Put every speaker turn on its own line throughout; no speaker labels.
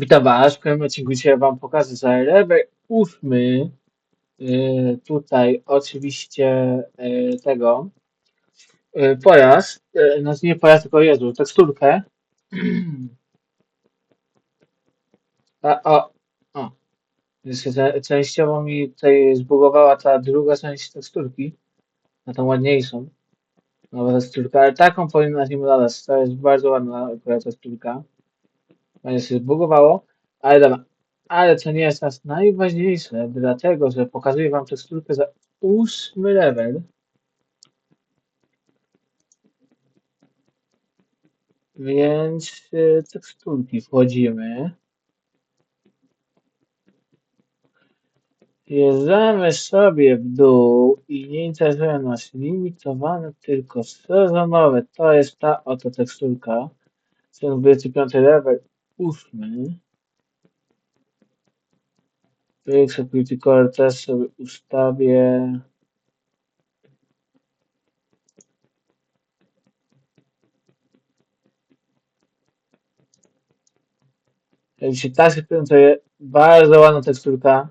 Witam Was. W kolejnym odcinku dzisiaj Wam pokażę za level 8. Yy, tutaj oczywiście yy, tego yy, pojazd, znaczy nie pojazd, tylko Jezu, teksturkę. A, o, o. Częściowo mi tutaj zbugowała ta druga część teksturki, na tą ładniejszą. Nowa teksturka, ale taką powinna się dodać. To jest bardzo ładna teksturka. Będzie się zbugowało, ale dobra. Ale co nie jest nas najważniejsze, dlatego że pokazuję wam teksturkę za ósmy level. Więc teksturki wchodzimy. Jeżdżamy sobie w dół i nie interesują nas limitowane, tylko sezonowe. To jest ta oto teksturka. Ten 25 level, ósmy. Pyk, security core też sobie ustawię. Jak się tak się prezentuje, bardzo ładna teksturka.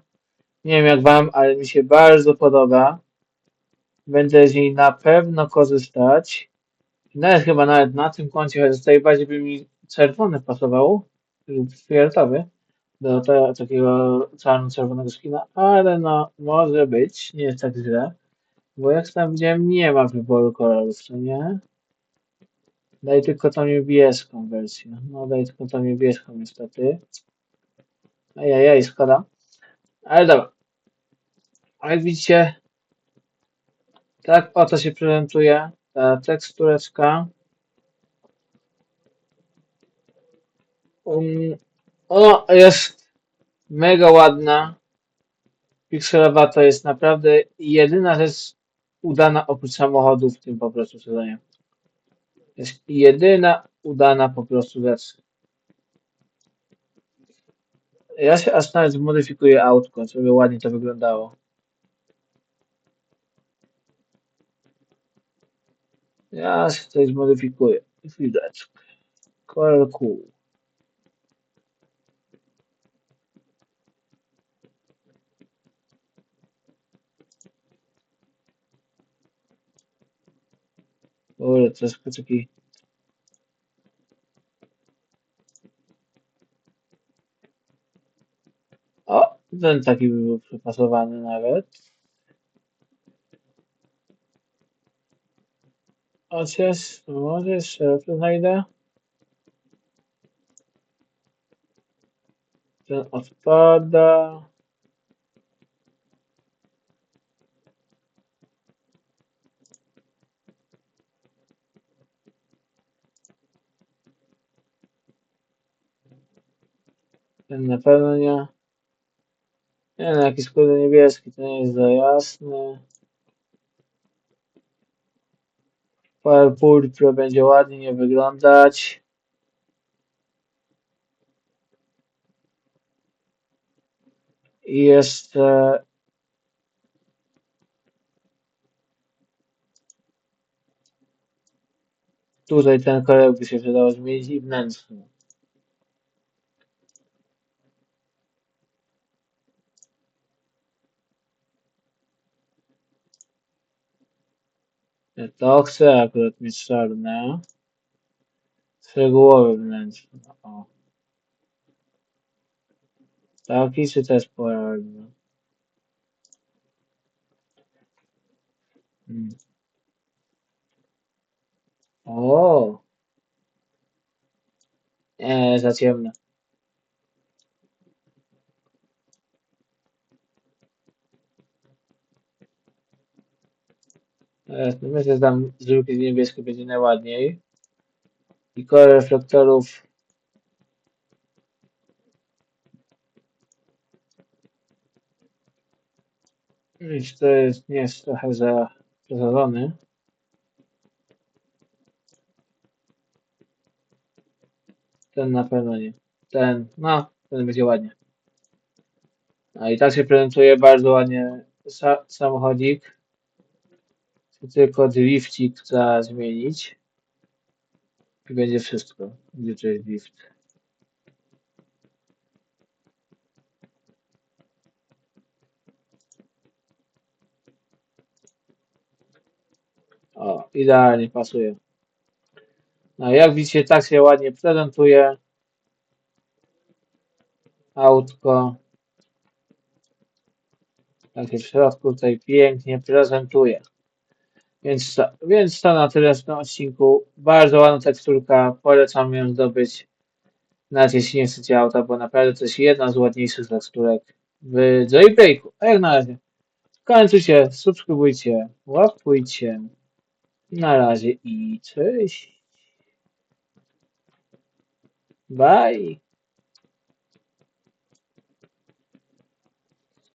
Nie wiem jak wam, ale mi się bardzo podoba. Będę z niej na pewno korzystać. Nawet chyba nawet na tym koncie, chociaż tutaj bardziej by mi czerwony pasował fioletowy do te, takiego czarno-czerwonego skina, ale no może być, nie jest tak źle. Bo jak tam widziałem, nie ma wyboru kolorów, co nie? Daj tylko tą niebieską wersję. No daj tylko tą niebieską niestety. Ajajaj, szkoda. Ale dobra. A jak widzicie, tak oto się prezentuje ta tekstureczka. Um, ona jest mega ładna. Pixelowa to jest naprawdę jedyna rzecz udana oprócz samochodów w tym po prostu sezonie. Jest jedyna udana po prostu rzecz. Ja się aż nawet zmodyfikuję autko, żeby ładnie to wyglądało. Ja się tutaj zmodyfikuję. Chwileczkę. Color cool. Taki... O, ten taki by był przypasowany nawet. Chociaż, może jeszcze tu znajdę. Ten odpada. Na pewno nie. Nie no, jakiś kurde niebieski, to nie jest za jasny. Fire Purple będzie ładnie nie wyglądać. I jeszcze tutaj ten kolor by się przydało zmienić i wnętrzny. To chcę akurat mieć czarne. Szczegółowe wnętrze. O. Taki czy też poradny? Hmm. O! Nie, za ciemne. Myślę, że tam z drugiej niebieskiej będzie najładniej. I kolor reflektorów Widzisz, to jest, nie jest trochę za przesadzony. Ten na pewno nie. Ten, no, ten będzie ładnie. A i tak się prezentuje bardzo ładnie sa samochodzik. Tylko driftik trzeba zmienić. I będzie wszystko. Gdzie to jest drift? O, idealnie pasuje. No jak widzicie, tak się ładnie prezentuje. Autko. Tak się w środku tutaj pięknie prezentuje. Więc to, więc to na tyle w tym odcinku. Bardzo ładna teksturka. Polecam ją zdobyć. Nawet jeśli nie chcecie auta, bo naprawdę to jest jedna z ładniejszych teksturek w Jailbreaku. A jak na razie. Kończycie, subskrybujcie, łapkujcie. Na razie i cześć. Bye.